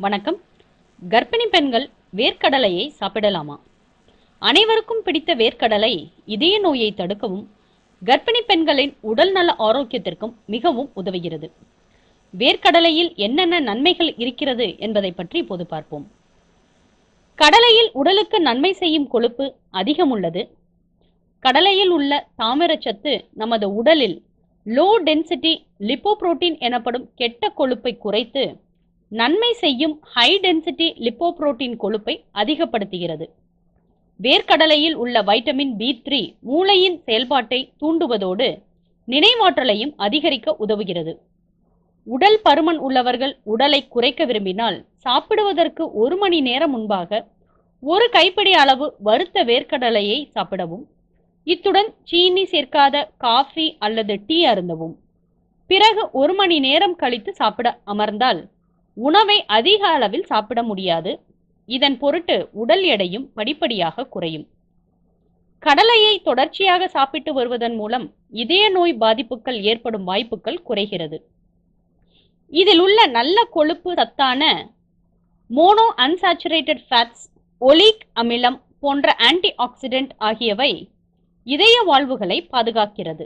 வணக்கம். கர்ப்பிணி பெண்கள் வேர்க்கடலையை சாப்பிடலாமா? அனைவருக்கும் பிடித்த வேர்க்கடலை இதய நோயை தடுக்கவும் கர்ப்பிணி பெண்களின் உடல் நல ஆரோக்கியத்திற்கும் மிகவும் உதவுகிறது. வேர்க்கடலையில் என்னென்ன நன்மைகள் இருக்கிறது என்பதை பற்றி இப்போது பார்ப்போம். கடலையில் உடலுக்கு நன்மை செய்யும் கொழுப்பு அதிகம் உள்ளது. கடலையில் உள்ள தாமிரச்சத்து நமது உடலில் லோ டென்சிட்டி லிப்போப்ரோட்டீன் எனப்படும் கெட்ட கொழுப்பை குறைத்து நன்மை செய்யும் ஹை டென்சிட்டி லிப்போப்ரோட்டீன் கொழுப்பை அதிகப்படுத்துகிறது. வேர்க்கடலையில் உள்ள வைட்டமின் பி த்ரீ மூளையின் செயல்பாட்டை தூண்டுவதோடு நினைவாற்றலையும் அதிகரிக்க உதவுகிறது. உடல் பருமன் உள்ளவர்கள் உடலை குறைக்க விரும்பினால் சாப்பிடுவதற்கு ஒரு மணி நேரம் முன்பாக ஒரு கைப்பிடி அளவு வறுத்த வேர்க்கடலையை சாப்பிடவும் இத்துடன் சீனி சேர்க்காத காஃபி அல்லது டீ அருந்தவும். பிறகு ஒரு மணி நேரம் கழித்து சாப்பிட அமர்ந்தால் உணவை அதிக அளவில் சாப்பிட முடியாது. இதன் பொருட்டு உடல் எடையும் படிப்படியாக குறையும். கடலையை தொடர்ச்சியாக சாப்பிட்டு வருவதன் மூலம் இதய நோய் பாதிப்புகள் ஏற்படும் வாய்ப்புகள் குறைகிறது. இதில் உள்ள நல்ல கொழுப்பு சத்தான மோனோ அன்சாச்சுரேட்டட் ஃபேட்ஸ் ஒலிக் அமிலம் போன்ற ஆன்டி ஆக்சிடென்ட் ஆகியவை இதய வாழ்வுகளை பாதுகாக்கிறது.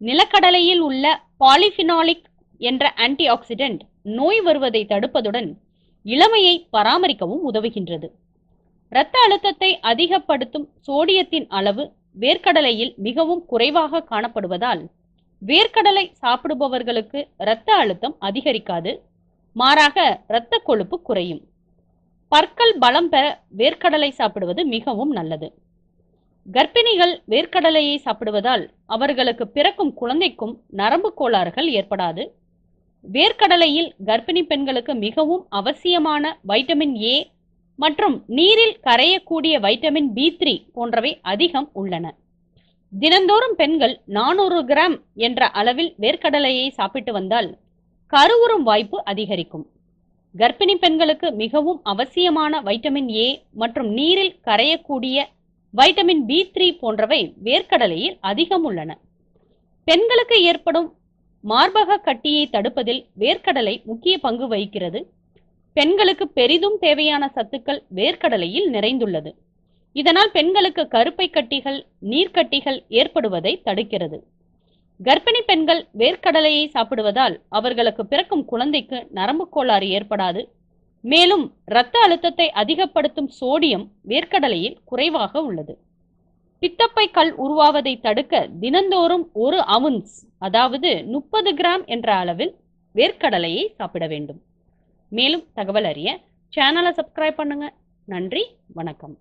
நிலக்கடலையில் உள்ள பாலிஃபினாலிக் என்ற ஆன்டி ஆக்சிடென்ட் நோய் வருவதை தடுப்பதுடன் இளமையை பராமரிக்கவும் உதவுகின்றது. இரத்த அழுத்தத்தை அதிகப்படுத்தும் சோடியத்தின் அளவு வேர்க்கடலையில் மிகவும் குறைவாக காணப்படுவதால் வேர்க்கடலை சாப்பிடுபவர்களுக்கு இரத்த அழுத்தம் அதிகரிக்காது மாறாக இரத்த கொழுப்பு குறையும். பற்கள் பலம் பெற வேர்க்கடலை சாப்பிடுவது மிகவும் நல்லது. கர்ப்பிணிகள் வேர்க்கடலையை சாப்பிடுவதால் அவர்களுக்கு பிறக்கும் குழந்தைக்கும் நரம்பு கோளாறுகள் ஏற்படாது. வேர்க்கடலையில் கர்ப்பிணி பெண்களுக்கு மிகவும் அவசியமான வைட்டமின் ஏ மற்றும் நீரில் கரையக்கூடிய வைட்டமின் பி த்ரீ போன்றவை அதிகம் உள்ளன. தினந்தோறும் பெண்கள் நானூறு கிராம் என்ற அளவில் வேர்க்கடலையை சாப்பிட்டு வந்தால் கருவுறும் வாய்ப்பு அதிகரிக்கும். கர்ப்பிணி பெண்களுக்கு மிகவும் அவசியமான வைட்டமின் ஏ மற்றும் நீரில் கரையக்கூடிய வைட்டமின் பி த்ரீ போன்றவை வேர்க்கடலையில் அதிகம் உள்ளன. பெண்களுக்கு ஏற்படும் மார்பக கட்டியை தடுப்பதில் வேர்க்கடலை முக்கிய பங்கு வகிக்கிறது. பெண்களுக்கு பெரிதும் தேவையான சத்துக்கள் வேர்க்கடலையில் நிறைந்துள்ளது. இதனால் பெண்களுக்கு கருப்பை கட்டிகள் நீர்க்கட்டிகள் ஏற்படுவதை தடுக்கிறது. கர்ப்பிணி பெண்கள் வேர்க்கடலையை சாப்பிடுவதால் அவர்களுக்கு பிறக்கும் குழந்தைக்கு நரம்பு கோளாறு ஏற்படாது. மேலும் இரத்த அழுத்தத்தை அதிகப்படுத்தும் சோடியம் வேர்க்கடலையில் குறைவாக உள்ளது. பித்தப்பை கல் உருவாவதை தடுக்க தினந்தோறும் ஒரு அவுன்ஸ் அதாவது முப்பது கிராம் என்ற அளவில் வேர்க்கடலையை சாப்பிட வேண்டும். மேலும் தகவல் அறிய சேனலை சப்ஸ்கிரைப் பண்ணுங்க. நன்றி வணக்கம்.